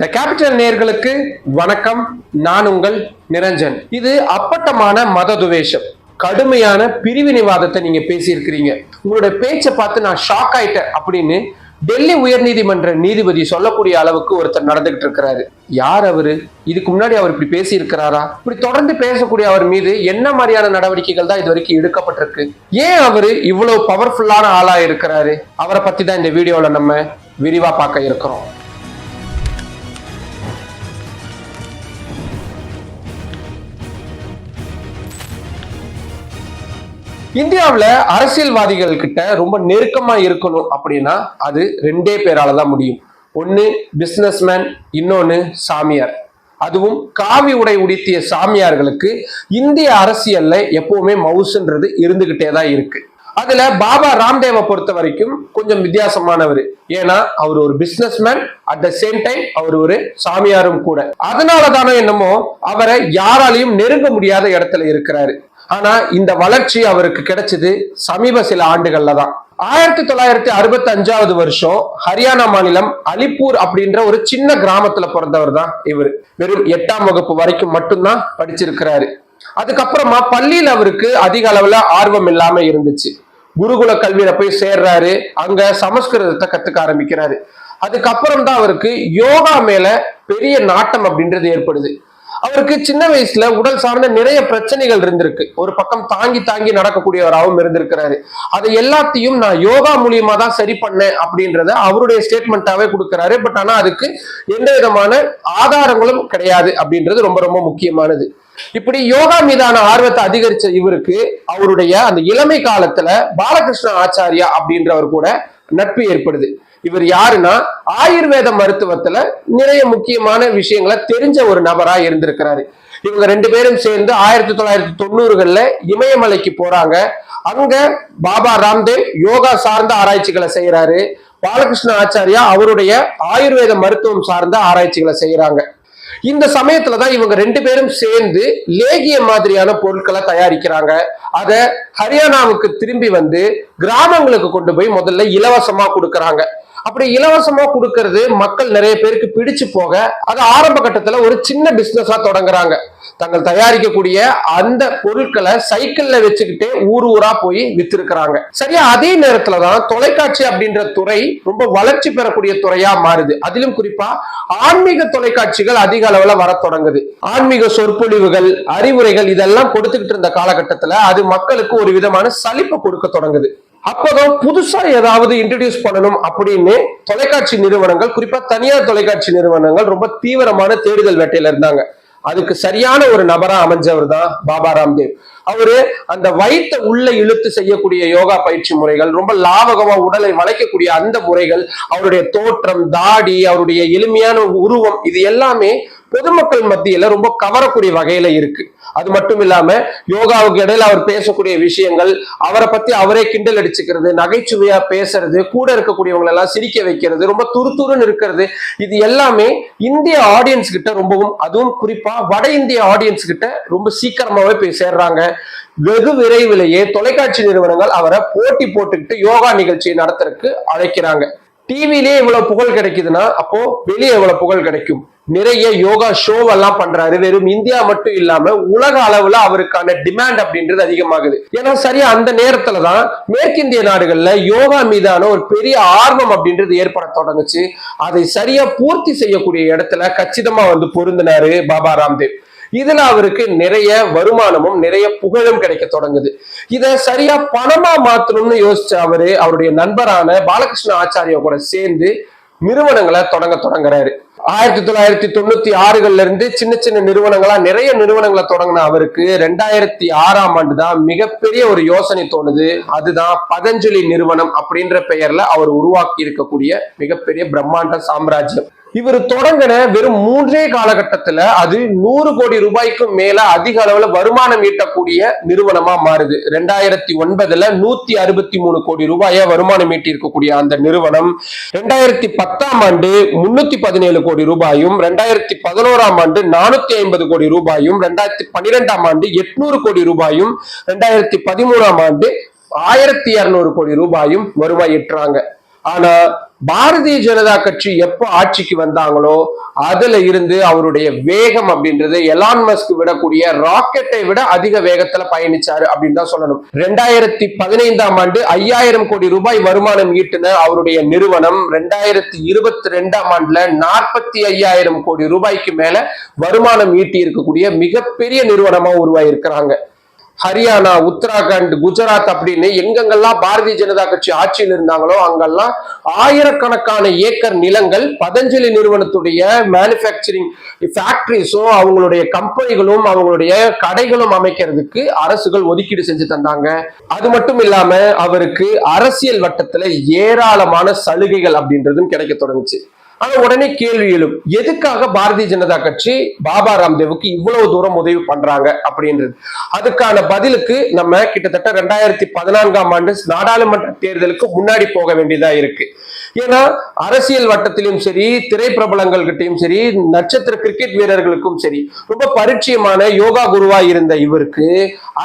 The capital நேர்களுக்கு வணக்கம். நான் உங்கள் நிரஞ்சன். இது அப்பட்டமான மத துவேஷம் கடுமையான பிரிவினைவாதத்தை நீங்க பேசியிருக்கிறீங்க. உங்களோட பேச்சை பார்த்து நான் ஷாக் ஆயிட்டேன் அப்படின்னு டெல்லி உயர்நீதிமன்ற நீதிபதி சொல்லக்கூடிய அளவுக்கு ஒருத்தர் நடந்துகிட்டு இருக்கிறாரு. யார் அவரு? இதுக்கு முன்னாடி அவர் இப்படி பேசி இருக்கிறாரா இப்படி தொடர்ந்து பேசக்கூடிய அவர் மீது என்ன மாதிரியான நடவடிக்கைகள் தான் இது வரைக்கும் எடுக்கப்பட்டிருக்கு? ஏன் அவரு இவ்வளவு பவர்ஃபுல்லான ஆளா இருக்கிறாரு? அவரை பத்தி தான் இந்த வீடியோல நம்ம விரிவா பார்க்க இருக்கிறோம். இந்தியாவில் அரசியல்வாதிகள் கிட்ட ரொம்ப நெருக்கமா இருக்கணும் அப்படின்னா அது ரெண்டே பேரால தான் முடியும். ஒன்று பிஸ்னஸ்மேன் இன்னொன்று சாமியார். அதுவும் காவி உடை உடுத்திய சாமியார்களுக்கு இந்திய அரசியல்ல எப்பவுமே மவுசுன்றது இருந்துகிட்டே தான் இருக்கு. அதுல பாபா ராம்தேவை பொறுத்த வரைக்கும் கொஞ்சம் வித்தியாசமானவர். ஏன்னா அவர் ஒரு businessman at the same time அவர் ஒரு சாமியாரும் கூட. அதனால தானே என்னமோ அவரை யாராலையும் நெருங்க முடியாத இடத்துல இருக்கிறாரு. ஆனா இந்த வளர்ச்சி அவருக்கு கிடைச்சது சமீப சில ஆண்டுகள்ல தான். ஆயிரத்தி தொள்ளாயிரத்தி அறுபத்தி அஞ்சாவது வருஷம் ஹரியானா மாநிலம் அலிப்பூர் அப்படின்ற ஒரு சின்ன கிராமத்துல பிறந்தவர் தான் இவர். வெறும் எட்டாம் வகுப்பு வரைக்கும் மட்டும்தான் படிச்சிருக்கிறாரு. அதுக்கப்புறமா பள்ளியில் அவருக்கு அதிக அளவுல ஆர்வம் இல்லாம இருந்துச்சு. குருகுல கல்வியில போய் சேர்றாரு. அங்க சமஸ்கிருதத்தை கத்துக்க ஆரம்பிக்கிறாரு. அதுக்கப்புறம் தான் அவருக்கு யோகா மேல பெரிய நாட்டம் அப்படின்றது ஏற்படுது. அவருக்கு சின்ன வயசுல உடல் சார்ந்த நிறைய பிரச்சனைகள் இருந்திருக்கு. ஒரு பக்கம் தாங்கி தாங்கி நடக்கக்கூடியவராகவும் இருந்திருக்கிறாரு. அதை எல்லாத்தையும் நான் யோகா மூலியமா தான் சரி பண்ணேன் அப்படின்றத அவருடைய ஸ்டேட்மெண்ட்டாவே கொடுக்கிறாரு. பட் ஆனா அதுக்கு எந்த விதமான ஆதாரங்களும் கிடையாது அப்படின்றது ரொம்ப ரொம்ப முக்கியமானது. இப்படி யோகா மீதான ஆர்வத்தை அதிகரிச்ச இவருக்கு அவருடைய அந்த இளமை காலத்துல பாலகிருஷ்ண ஆச்சாரியா அப்படின்றவர் கூட நட்பு ஏற்படுது. இவர் யாருன்னா ஆயுர்வேத மருத்துவத்துல நிறைய முக்கியமான விஷயங்களை தெரிஞ்ச ஒரு நபரா இருந்திருக்கிறாரு. இவங்க ரெண்டு பேரும் சேர்ந்து ஆயிரத்தி தொள்ளாயிரத்தி தொண்ணூறுகள்ல இமயமலைக்கு போறாங்க. அங்க பாபா ராம்தேவ் யோகா சார்ந்த ஆராய்ச்சிகளை செய்யறாரு பாலகிருஷ்ண ஆச்சாரியா அவருடைய ஆயுர்வேத மருத்துவம் சார்ந்த ஆராய்ச்சிகளை செய்யறாங்க இந்த சமயத்துலதான் இவங்க ரெண்டு பேரும் சேர்ந்து லேகிய மாதிரியான பொருட்களை தயாரிக்கிறாங்க. அத ஹரியானாவுக்கு திரும்பி வந்து கிராமங்களுக்கு கொண்டு போய் முதல்ல இலவசமா கொடுக்கறாங்க. அப்படி இலவசமா கொடுக்கறது மக்கள் நிறைய பேருக்கு பிடிச்சு போக அது ஆரம்ப கட்டத்துல ஒரு சின்ன பிசினஸா தொடங்குறாங்க. தங்கள் தயாரிக்கக்கூடிய அந்த பொருட்களை சைக்கிள்ல வச்சுக்கிட்டே ஊர் ஊரா போய் வித்திருக்கிறாங்க. சரியா அதே நேரத்துலதான் தொலைக்காட்சி அப்படின்ற துறை ரொம்ப வளர்ச்சி பெறக்கூடிய துறையா மாறுது. அதிலும் குறிப்பா ஆன்மீக தொலைக்காட்சிகள் அதிக அளவுல வர தொடங்குது. ஆன்மீக சொற்பொழிவுகள் அறிவுரைகள் இதெல்லாம் கொடுத்துக்கிட்டு இருந்த காலகட்டத்துல அது மக்களுக்கு ஒரு விதமான சலிப்பை கொடுக்க தொடங்குது. அப்போதான் புதுசா ஏதாவது இன்ட்ரடியூஸ் பண்ணணும் அப்படின்னு தொலைக்காட்சி நிறுவனங்கள் குறிப்பா தனியார் தொலைக்காட்சி நிறுவனங்கள் ரொம்ப தீவிரமான தேடுதல் வேட்டையில இருந்தாங்க. அதுக்கு சரியான ஒரு நபரா அமைஞ்சவர் தான் பாபா ராம்தேவ். அவரு அந்த வயிற்ற உள்ள இழுத்து செய்யக்கூடிய யோகா பயிற்சி முறைகள் ரொம்ப லாவகமா உடலை வளைக்கக்கூடிய அந்த முறைகள் அவருடைய தோற்றம் தாடி அவருடைய எளிமையான உருவம் இது எல்லாமே பொதுமக்கள் மத்தியில ரொம்ப கவரக்கூடிய வகையில இருக்கு. அது மட்டும் இல்லாம யோகாவுக்கு இடையில அவர் பேசக்கூடிய விஷயங்கள் அவரை பத்தி அவரே கிண்டல் அடிச்சுக்கிறது நகைச்சுவையா பேசுறது கூட இருக்கக்கூடியவங்களை எல்லாம் சிரிக்க வைக்கிறது ரொம்ப துருதுருன்னு இருக்கிறது இது எல்லாமே இந்திய ஆடியன்ஸ் கிட்ட ரொம்பவும் அதுவும் குறிப்பா வட இந்திய ஆடியன்ஸ் கிட்ட ரொம்ப சீக்கிரமாவே போய் சேர்றாங்க. வெகு விரைவிலேயே தொலைக்காட்சி நிறுவனங்கள் அவரை போட்டி போட்டுக்கிட்டு யோகா நிகழ்ச்சியை நடத்துறதுக்கு அழைக்கிறாங்க. டிவிலே இவ்வளவு புகழ் கிடைக்குதுன்னா அப்போ வெளியே எவ்வளவு புகழ் கிடைக்கும். நிறைய யோகா ஷோ எல்லாம் பண்றாரு. வெறும் இந்தியா மட்டும் இல்லாம உலக அளவுல அவருக்கான டிமாண்ட் அப்படின்றது அதிகமாகுது. ஏன்னா சரியா அந்த நேரத்துலதான் மேற்கிந்திய நாடுகள்ல யோகா மீதான ஒரு பெரிய ஆர்வம் அப்படின்றது ஏற்பட தொடங்குச்சு. அதை சரியா பூர்த்தி செய்யக்கூடிய இடத்துல கச்சிதமா வந்து பொருந்தினாரு பாபா ராம்தேவ். இதுல அவருக்கு நிறைய வருமானமும் நிறைய புகழும் கிடைக்க தொடங்குது. இத சரியா பணமா மாத்தணும்னு யோசிச்ச அவரு அவருடைய நண்பரான பாலகிருஷ்ண ஆச்சாரியா கூட சேர்ந்து நிறுவனங்களை தொடங்க தொடங்குறாரு. ஆயிரத்தி தொள்ளாயிரத்தி தொண்ணூத்தி ஆறுகள்ல இருந்து சின்ன சின்ன நிறுவனங்களா நிறைய நிறுவனங்களை தொடங்கின அவருக்கு ரெண்டாயிரத்தி ஆறாம் ஆண்டு தான் மிகப்பெரிய ஒரு யோசனை தோணுது. அதுதான் பதஞ்சலி நிறுவனம் அப்படின்ற பெயர்ல அவர் உருவாக்கி இருக்கக்கூடிய மிகப்பெரிய பிரம்மாண்ட சாம்ராஜ்யம். இவர் தொடங்கின வெறும் மூன்றே காலகட்டத்துல அது நூறு கோடி ரூபாய்க்கும் மேல அதிக அளவுல வருமானம் ஈட்டக்கூடிய நிறுவனமா மாறுது. ரெண்டாயிரத்தி ஒன்பதுல நூத்தி அறுபத்தி மூணு கோடி ரூபாய வருமானம் ஈட்டி இருக்கக்கூடிய அந்த நிறுவனம் ரெண்டாயிரத்தி பத்தாம் ஆண்டு முன்னூத்தி பதினேழு கோடி ரூபாயும் ரெண்டாயிரத்தி பதினோராம் ஆண்டு நானூத்தி ஐம்பது கோடி ரூபாயும் ரெண்டாயிரத்தி பன்னிரெண்டாம் ஆண்டு எட்நூறு கோடி ரூபாயும் ரெண்டாயிரத்தி பதிமூணாம் ஆண்டு ஆயிரத்தி இருநூறு கோடி ரூபாயும் வருவாய் ஈட்டுறாங்க. ஆனா பாரதிய ஜனதா கட்சி எப்போ ஆட்சிக்கு வந்தாங்களோ அதுல இருந்து அவருடைய வேகம் அப்படின்றது எலான் மஸ்க் விடக்கூடிய ராக்கெட்டை விட அதிக வேகத்துல பயணிச்சாரு அப்படின்னு தான் சொல்லணும். ரெண்டாயிரத்தி பதினைந்தாம் ஆண்டு ஐயாயிரம் கோடி ரூபாய் வருமானம் ஈட்டின அவருடைய நிறுவனம் ரெண்டாயிரத்தி இருபத்தி ரெண்டாம் ஆண்டுல நாற்பத்தி ஐயாயிரம் கோடி ரூபாய்க்கு மேல வருமானம் ஈட்டி இருக்கக்கூடிய மிகப்பெரிய நிறுவனமா உருவாயிருக்கிறாங்க. ஹரியானா உத்தராகண்ட் குஜராத் அப்படின்னு எங்கெங்கெல்லாம் பாரதிய ஜனதா கட்சி ஆட்சியில் இருந்தாங்களோ அங்கெல்லாம் ஆயிரக்கணக்கான ஏக்கர் நிலங்கள் பதஞ்சலி நிறுவனத்துடைய மேனுஃபேக்சரிங் ஃபேக்டரிஸும் அவங்களுடைய கம்பெனிகளும் அவங்களுடைய கடைகளும் அமைக்கிறதுக்கு அரசுகள் ஒதுக்கீடு செஞ்சு தந்தாங்க. அது மட்டும் இல்லாம அவருக்கு அரசியல் வட்டத்துல ஏராளமான சலுகைகள் அப்படின்றதும் கிடைக்க தொடங்குச்சு. ஆனா உடனே கேள்வி எழும். எதுக்காக பாரதிய ஜனதா கட்சி பாபா ராம்தேவுக்கு இவ்வளவு தூரம் உதவி பண்றாங்க அப்படின்றது. அதுக்கான பதிலுக்கு நம்ம கிட்டத்தட்ட ரெண்டாயிரத்தி பதினான்காம் ஆண்டு நாடாளுமன்ற தேர்தலுக்கு முன்னாடி போக வேண்டியதா இருக்கு. ஏன்னா அரசியல் வட்டத்திலும் சரி திரைப்பிரபலங்கள் கிட்டையும் சரி நட்சத்திர கிரிக்கெட் வீரர்களுக்கும் சரி ரொம்ப பரிச்சயமான யோகா குருவா இருந்த இவருக்கு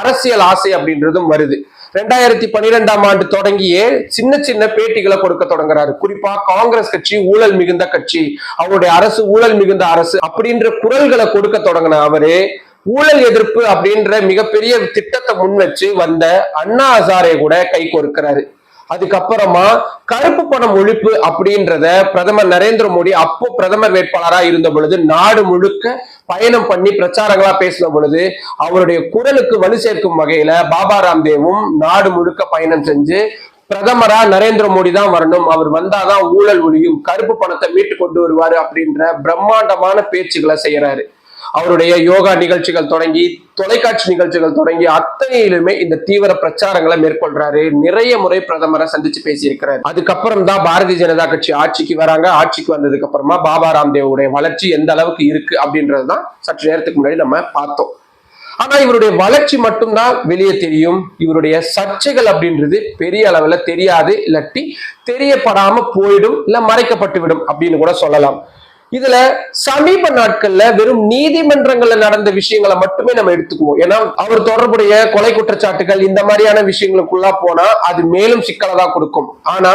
அரசியல் ஆசை அப்படின்றதும் வருது. ரெண்டாயிரத்தி பன்னிரெண்டாம் ஆண்டு தொடங்கியே சின்ன சின்ன பேட்டிகளை கொடுக்க தொடங்குறாரு. குறிப்பா காங்கிரஸ் கட்சி ஊழல் மிகுந்த கட்சி அவருடைய அரசு ஊழல் மிகுந்த அரசு அப்படின்ற குரல்களை கொடுக்க தொடங்கின அவரு ஊழல் எதிர்ப்பு அப்படின்ற மிகப்பெரிய திட்டத்தை முன் வச்சு வந்த அண்ணா ஹசாரே கூட கை கொடுக்கிறாரு அதுக்கப்புறமா கருப்பு பணம் ஒழிப்பு அப்படின்றத பிரதமர் நரேந்திர மோடி அப்போ பிரதமர் வேட்பாளரா இருந்த பொழுது நாடு முழுக்க பயணம் பண்ணி பிரச்சாரங்களா பேசின பொழுது அவருடைய குரலுக்கு வலு சேர்க்கும் வகையில பாபா ராம்தேவும் நாடு முழுக்க பயணம் செஞ்சு பிரதமரா நரேந்திர மோடி தான் வரணும் அவர் வந்தாதான் ஊழல் ஒழியும் கருப்பு பணத்தை மீட்டு கொண்டு வருவாரு அப்படின்ற பிரம்மாண்டமான பேச்சுகளை செய்யறாரு. அவருடைய யோகா நிகழ்ச்சிகள் தொடங்கி தொலைக்காட்சி நிகழ்ச்சிகள் தொடங்கி அத்தனையிலுமே இந்த தீவிர பிரச்சாரங்களை மேற்கொள்றாரு. நிறைய முறை பிரதமரை சந்திச்சு பேசியிருக்கிறார். அதுக்கப்புறம் தான் பாரதிய ஜனதா கட்சி ஆட்சிக்கு வராங்க. ஆட்சிக்கு வந்ததுக்கு அப்புறமா பாபா ராம்தேவுடைய வளர்ச்சி எந்த அளவுக்கு இருக்கு அப்படின்றது தான் சற்று நேரத்துக்கு முன்னாடி நம்ம பார்த்தோம். ஆனா இவருடைய வளர்ச்சி மட்டும்தான் வெளியே தெரியும். இவருடைய சர்ச்சைகள் அப்படின்றது பெரிய அளவுல தெரியாது. இல்லாட்டி தெரியப்படாம போயிடும் இல்ல மறைக்கப்பட்டு விடும் அப்படின்னு கூட சொல்லலாம். இதுல சமீப நாட்கள்ல வெறும் நீதிமன்றங்கள்ல நடந்த விஷயங்களை மட்டுமே நம்ம எடுத்துக்குவோம். ஏன்னா அவர் தொடர்புடைய கொலை குற்றச்சாட்டுகள் இந்த மாதிரியான விஷயங்களுக்குள்ள போனா அது மேலும் சிக்கலை தான் கொடுக்கும். ஆனா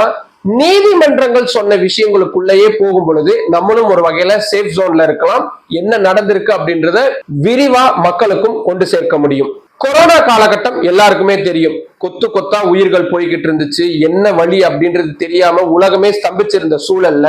நீதிமன்றங்கள் சொன்ன விஷயங்களுக்குள்ளேயே போகும் பொழுது நம்மளும் ஒரு வகையில சேஃப் ஜோன்ல இருக்கலாம். என்ன நடந்திருக்கு அப்படின்றத விரிவா மக்களுக்கும் கொண்டு சேர்க்க முடியும். கொரோனா காலகட்டம் எல்லாருக்குமே தெரியும். கொத்து கொத்தா உயிர்கள் போய்கிட்டு இருந்துச்சு. என்ன வழி அப்படின்றது தெரியாம உலகமே ஸ்தம்பிச்சிருந்த சூழல்ல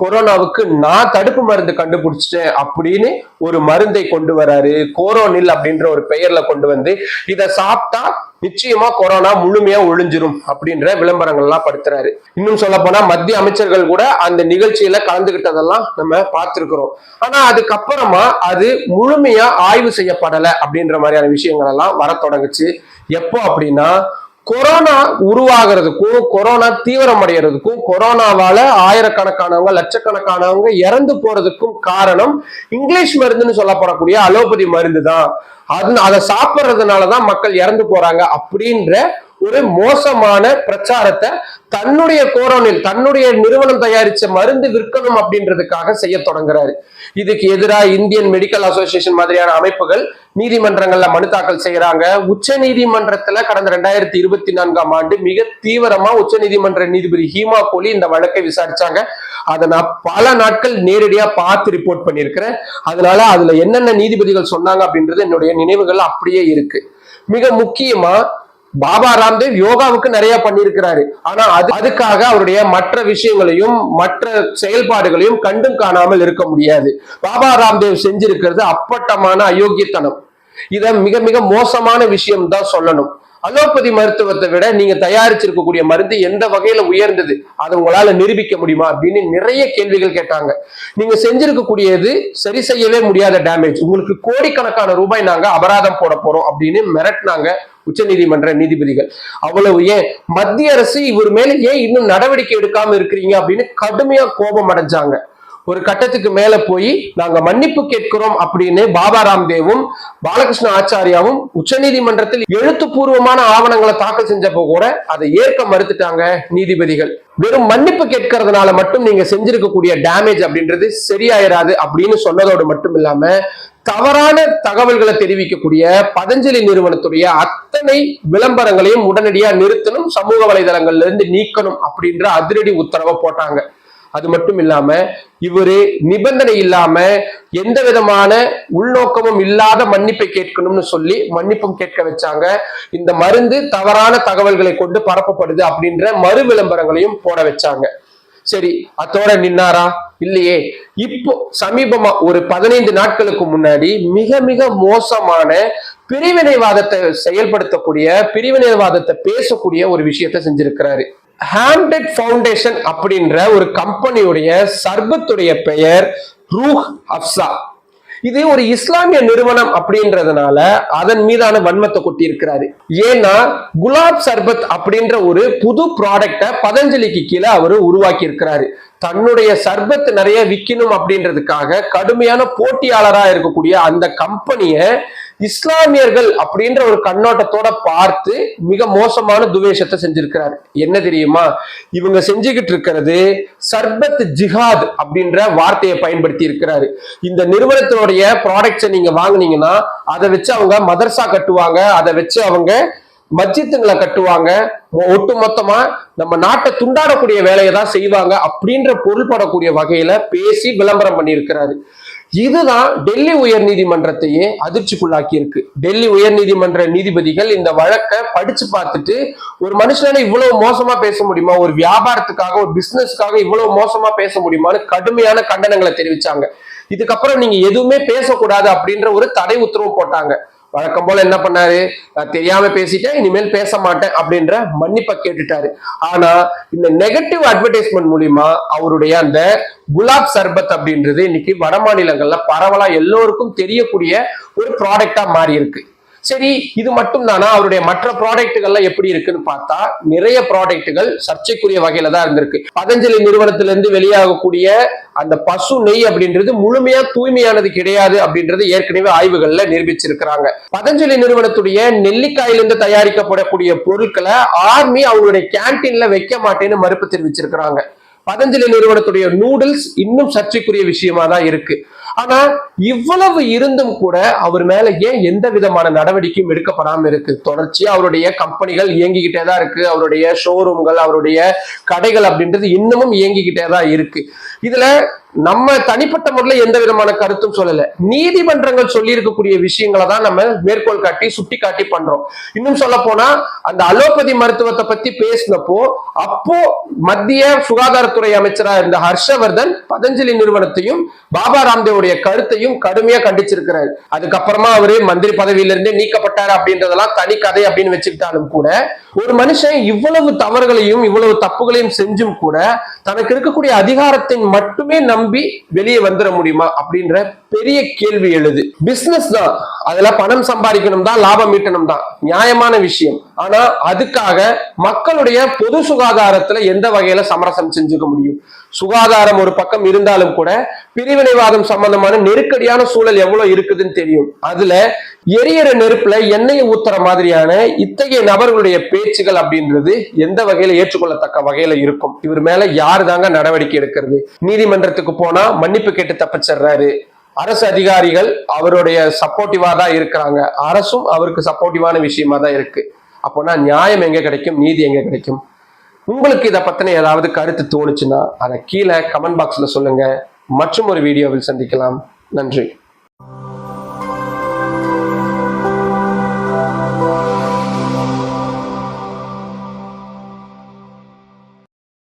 கொரோனாவுக்கு நான் தடுப்பு மருந்து கண்டுபிடிச்சிட்டேன் அப்படின்னு ஒரு மருந்தை கொண்டு வராரு. கோரோனில் அப்படின்ற ஒரு பெயர்ல கொண்டு வந்து இதை சாப்பிட்டா நிச்சயமா கொரோனா முழுமையா ஒழிஞ்சிரும் அப்படின்ற விளம்பரங்கள்லாம் படுத்துறாரு. இன்னும் சொல்ல போனா மத்திய அமைச்சர்கள் கூட அந்த நிகழ்ச்சியில கலந்துகிட்டதெல்லாம் நம்ம பார்த்திருக்கிறோம். ஆனா அதுக்கப்புறமா அது முழுமையா ஆய்வு செய்யப்படலை அப்படின்ற மாதிரியான விஷயங்கள் எல்லாம் வர தொடங்குச்சு. எப்போ அப்படின்னா கொரோனா உருவாகிறதுக்கும் கொரோனா தீவிரமடைகிறதுக்கும் கொரோனாவால ஆயிரக்கணக்கானவங்க லட்சக்கணக்கானவங்க இறந்து போறதுக்கும் காரணம் இங்கிலீஷ் மருந்துன்னு சொல்லப்படக்கூடிய அலோபதி மருந்து தான் அது அதை சாப்பிட்றதுனாலதான் மக்கள் இறந்து போறாங்க அப்படின்ற ஒரு மோசமான பிரச்சாரத்தை தன்னுடைய கோரோனில் தன்னுடைய நிறுவனம் தயாரிச்ச மருந்து விற்கணும் அப்படின்றதுக்காக செய்ய தொடங்குறாரு. இதுக்கு எதிராக இந்தியன் மெடிக்கல் அசோசியேஷன் மாதிரியான அமைப்புகள் நீதிமன்றங்கள்ல மனு தாக்கல் செய்யறாங்க. உச்ச நீதிமன்றத்துல கடந்த ரெண்டாயிரத்தி இருபத்தி நான்காம் ஆண்டு மிக தீவிரமா உச்ச நீதிமன்ற நீதிபதி ஹீமா கோலி இந்த வழக்கை விசாரிச்சாங்க. அதை நான் பல நாட்கள் நேரடியா பார்த்து ரிப்போர்ட் பண்ணியிருக்கிறேன். அதனால அதுல என்னென்ன நீதிபதிகள் சொன்னாங்க அப்படின்றது என்னுடைய நினைவுகள் அப்படியே இருக்கு. மிக முக்கியமா பாபா ராம்தேவ் யோகாவுக்கு நிறைய பண்ணியிருக்கிறாரு. ஆனா அது அதுக்காக அவருடைய மற்ற விஷயங்களையும் மற்ற செயல்பாடுகளையும் கண்டும் காணாமல் இருக்க முடியாது. பாபா ராம்தேவ் செஞ்சிருக்கிறது அப்பட்டமான அயோக்கியத்தனம். இத மிக மிக மோசமான விஷயம் தான் சொல்லணும். அலோபதி மருத்துவத்தை விட நீங்க தயாரிச்சிருக்கக்கூடிய மருந்து எந்த வகையில உயர்ந்தது அதை உங்களால நிரூபிக்க முடியுமா அப்படின்னு நிறைய கேள்விகள் கேட்டாங்க. நீங்க செஞ்சிருக்கக்கூடியது சரி செய்யவே முடியாத டேமேஜ் உங்களுக்கு கோடிக்கணக்கான ரூபாய் நாங்க அபராதம் போட போறோம் அப்படின்னு மிரட்டினாங்க உச்சநீதிமன்ற நீதிபதிகள். அவ்வளவு ஏன்? மத்திய அரசு இவர் மேல ஏன் இன்னும் நடவடிக்கை எடுக்காம இருக்கிறீங்க அப்படின்னு கடுமையா கோபம் அடைஞ்சாங்க. ஒரு கட்டத்துக்கு மேல போய் நாங்க மன்னிப்பு கேட்கிறோம் அப்படின்னு பாபா ராம்தேவும் பாலகிருஷ்ண ஆச்சாரியாவும் உச்சநீதிமன்றத்தில் எழுத்துப்பூர்வமான ஆவணங்களை தாக்கல் செஞ்சப்போ கூட அதை ஏற்க மறுத்துட்டாங்க நீதிபதிகள். வெறும் மன்னிப்பு கேட்கறதுனால மட்டும் நீங்க செஞ்சிருக்கக்கூடிய டேமேஜ் அப்படின்றது சரியாயிராது அப்படின்னு சொன்னதோடு மட்டும் இல்லாம தவறான தகவல்களை தெரிவிக்கக்கூடிய பதஞ்சலி நிறுவனத்துடைய அத்தனை விளம்பரங்களையும் உடனடியா நிறுத்தணும் சமூக வலைதளங்கள்ல இருந்து நீக்கணும் அப்படின்ற அதிரடி உத்தரவை போட்டாங்க. அது மட்டும் இல்லாம இவரு நிபந்தனை இல்லாம எந்த விதமான உள்நோக்கமும் இல்லாத மன்னிப்பை கேட்கணும்னு சொல்லி மன்னிப்பும் கேட்க வச்சாங்க. இந்த மருந்து தவறான தகவல்களை கொண்டு பரப்பப்படுது அப்படின்ற மறு விளம்பரங்களையும் போட வச்சாங்க. சரி அத்தோட நின்னாரா? இல்லையே. இப்போ சமீபமா ஒரு பதினைந்து நாட்களுக்கு முன்னாடி மிக மிக மோசமான பிரிவினைவாதத்தை செயல்படுத்தக்கூடிய பிரிவினைவாதத்தை பேசக்கூடிய ஒரு விஷயத்த செஞ்சிருக்கிறாரு. ஹாம்டெட் ஃபவுண்டேஷன் அப்படின்ற ஒரு கம்பெனியுடைய சர்பத்துடைய பெயர் ரூஹ் அப்சா இது ஒரு இஸ்லாமிய நிறுவனம் அப்படின்றதுனால அதன் மீதான வன்மத்தை கொட்டி இருக்கிறாரு ஏன்னா குலாப் சர்பத் அப்படின்ற ஒரு புது ப்ராடக்ட பதஞ்சலிக்கு கீழே அவர் உருவாக்கி இருக்கிறாரு தன்னுடைய சர்பத் நிறைய விற்கணும் அப்படின்றதுக்காக கடுமையான போட்டியாளராக இருக்கக்கூடிய அந்த கம்பெனியை இஸ்லாமியர்கள் அப்படின்ற ஒரு கண்ணோட்டத்தோட பார்த்து மிக மோசமான துவேஷத்தை செஞ்சிருக்கிறார். என்ன தெரியுமா? இவங்க செஞ்சுக்கிட்டு இருக்கிறது சர்பத் ஜிஹாத் அப்படின்ற வார்த்தையை பயன்படுத்தி இருக்கிறாரு இந்த நிறுவனத்தினுடைய ப்ராடக்ட்ஸை நீங்க வாங்குனீங்கன்னா அதை வச்சு அவங்க மதர்சா கட்டுவாங்க அதை வச்சு அவங்க மஜித்துங்களை கட்டுவாங்க. ஒட்டு மொத்தமா நம்ம நாட்டை துண்டாடக்கூடிய வேலையை தான் செய்வாங்க அப்படின்ற பொருள்படக்கூடிய வகையில பேசி விளம்பரம் பண்ணியிருக்கிறாரு. இதுதான் டெல்லி உயர் நீதிமன்றத்தையே அதிர்ச்சிக்குள்ளாக்கி இருக்கு டெல்லி உயர் நீதிமன்ற நீதிபதிகள் இந்த வழக்கை படிச்சு பார்த்துட்டு ஒரு மனுஷனால இவ்வளவு மோசமா பேச முடியுமா? ஒரு வியாபாரத்துக்காக ஒரு பிசினஸ்க்காக இவ்வளவு மோசமா பேச முடியுமான்னு கடுமையான கண்டனங்களை தெரிவிச்சாங்க. இதுக்கப்புறம் நீங்க எதுவுமே பேசக்கூடாது அப்படின்ற ஒரு தடை உத்தரவு போட்டாங்க. வழக்கம் போல என்ன பண்ணாரு? நான் தெரியாம பேசிட்டேன் இனிமேல் பேச மாட்டேன் அப்படின்ற மன்னிப்பை கேட்டுட்டாரு. ஆனா இந்த நெகட்டிவ் அட்வர்டைஸ்மெண்ட் மூலியமா அவருடைய அந்த குலாப் சர்பத் அப்படின்றது இன்னைக்கு வட மாநிலங்கள்ல பரவலா எல்லோருக்கும் தெரியக்கூடிய ஒரு ப்ராடக்டா மாறி இருக்கு சரி. இது மட்டும் தானா அவருடைய மற்ற ப்ராடக்ட்டுகள்ல எப்படி இருக்குன்னு பார்த்தா நிறைய ப்ராடக்ட்டுகள் சர்ச்சைக்குரிய வகையில தான் இருந்திருக்கு. பதஞ்சலி நிறுவனத்திலிருந்து வெளியாகக்கூடிய அந்த பசு நெய் அப்படின்றது முழுமையா தூய்மையானது கிடையாது அப்படின்றது ஏற்கனவே ஆய்வுகள்ல நிரூபிச்சிருக்கிறாங்க. பதஞ்சலி நிறுவனத்துடைய நெல்லிக்காயிலிருந்து தயாரிக்கப்படக்கூடிய பொருட்களை ஆர்மி அவங்களுடைய கேன்டீன்ல வைக்க மாட்டேன்னு மறுப்பு தெரிவிச்சிருக்கிறாங்க. பதஞ்சலி நிறுவனத்துடைய நூடுல்ஸ் இன்னும் சர்ச்சைக்குரிய விஷயமா தான் இருக்கு. ஆனா இவ்வளவு இருந்தும் கூட அவர் மேல ஏன் எந்த விதமான நடவடிக்கையும் எடுக்கப்படாம இருக்கு? தொடர்ச்சியா அவருடைய கம்பெனிகள் இயங்கிக்கிட்டே தான் இருக்கு. அவருடைய ஷோரூம்கள் அவருடைய கடைகள் அப்படின்றது இன்னமும் இயங்கிக்கிட்டே தான் இருக்கு. இதுல நம்ம தனிப்பட்ட முறையில் எந்த விதமான கருத்தும் சொல்லல. நீதிமன்றங்கள் சொல்லி இருக்கக்கூடிய விஷயங்களை தான் நம்ம மேற்கோள் காட்டி சுட்டி காட்டி பண்றோம். இன்னும் சொல்ல போனா அந்த அலோபதி மருத்துவத்தை பத்தி பேசினப்போ அப்போ மத்திய சுகாதாரத்துறை அமைச்சரா இருந்த ஹர்ஷவர்தன் பதஞ்சலி நிறுவனத்தையும் பாபா ராம்தேவுடைய அவருடைய கருத்தையும் கடுமையா கண்டிச்சிருக்கிறார். அதுக்கப்புறமா அவரு மந்திரி பதவியிலிருந்து நீக்கப்பட்டார் அப்படின்றதெல்லாம் தனி கதை அப்படின்னு வச்சுக்கிட்டாலும் கூட ஒரு மனுஷன் இவ்வளவு தவறுகளையும் இவ்வளவு தப்புகளையும் செஞ்சும் கூட தனக்கு இருக்கக்கூடிய அதிகாரத்தை மட்டுமே நம்பி வெளியே வந்துட முடியுமா அப்படின்ற பெரிய கேள்வி எழுது. பிசினஸ் தான். அதுல பணம் சம்பாதிக்கணும் தான் லாபம் ஈட்டணும் தான் நியாயமான விஷயம். ஆனா அதுக்காக மக்களுடைய பொது சுகாதாரத்துல எந்த வகையில சமரசம் செஞ்சுக்க முடியும்? சுகாதாரம் ஒரு பக்கம் இருந்தாலும் கூட பிரிவினைவாதம் சம்பந்தமான நெருக்கடியான சூழல் எவ்வளவு இருக்குதுன்னு தெரியும். அதுல எரியற நெருப்புல எண்ணெயை ஊத்துற மாதிரியான இத்தகைய நபர்களுடைய பேச்சுகள் அப்படின்றது எந்த வகையில ஏற்றுக்கொள்ளத்தக்க வகையில இருக்கும்? இவர் மேல யாரு தாங்க நடவடிக்கை எடுக்கிறது? நீதிமன்றத்துக்கு போனா மன்னிப்பு கேட்டு தப்பிச்சிடுறாரு. அரசு அதிகாரிகள் அவருடைய சப்போர்ட்டிவா தான் இருக்கிறாங்க. அரசும் அவருக்கு சப்போர்ட்டிவான விஷயமா தான் இருக்கு. அப்போனா நியாயம் எங்க கிடைக்கும்? நீதி எங்க கிடைக்கும்? உங்களுக்கு இதை பத்தின ஏதாவது கருத்து தோணுச்சுன்னா அதை கீழே கமெண்ட் பாக்ஸ்ல சொல்லுங்க. மற்றும் ஒரு வீடியோவில் சந்திக்கலாம். நன்றி.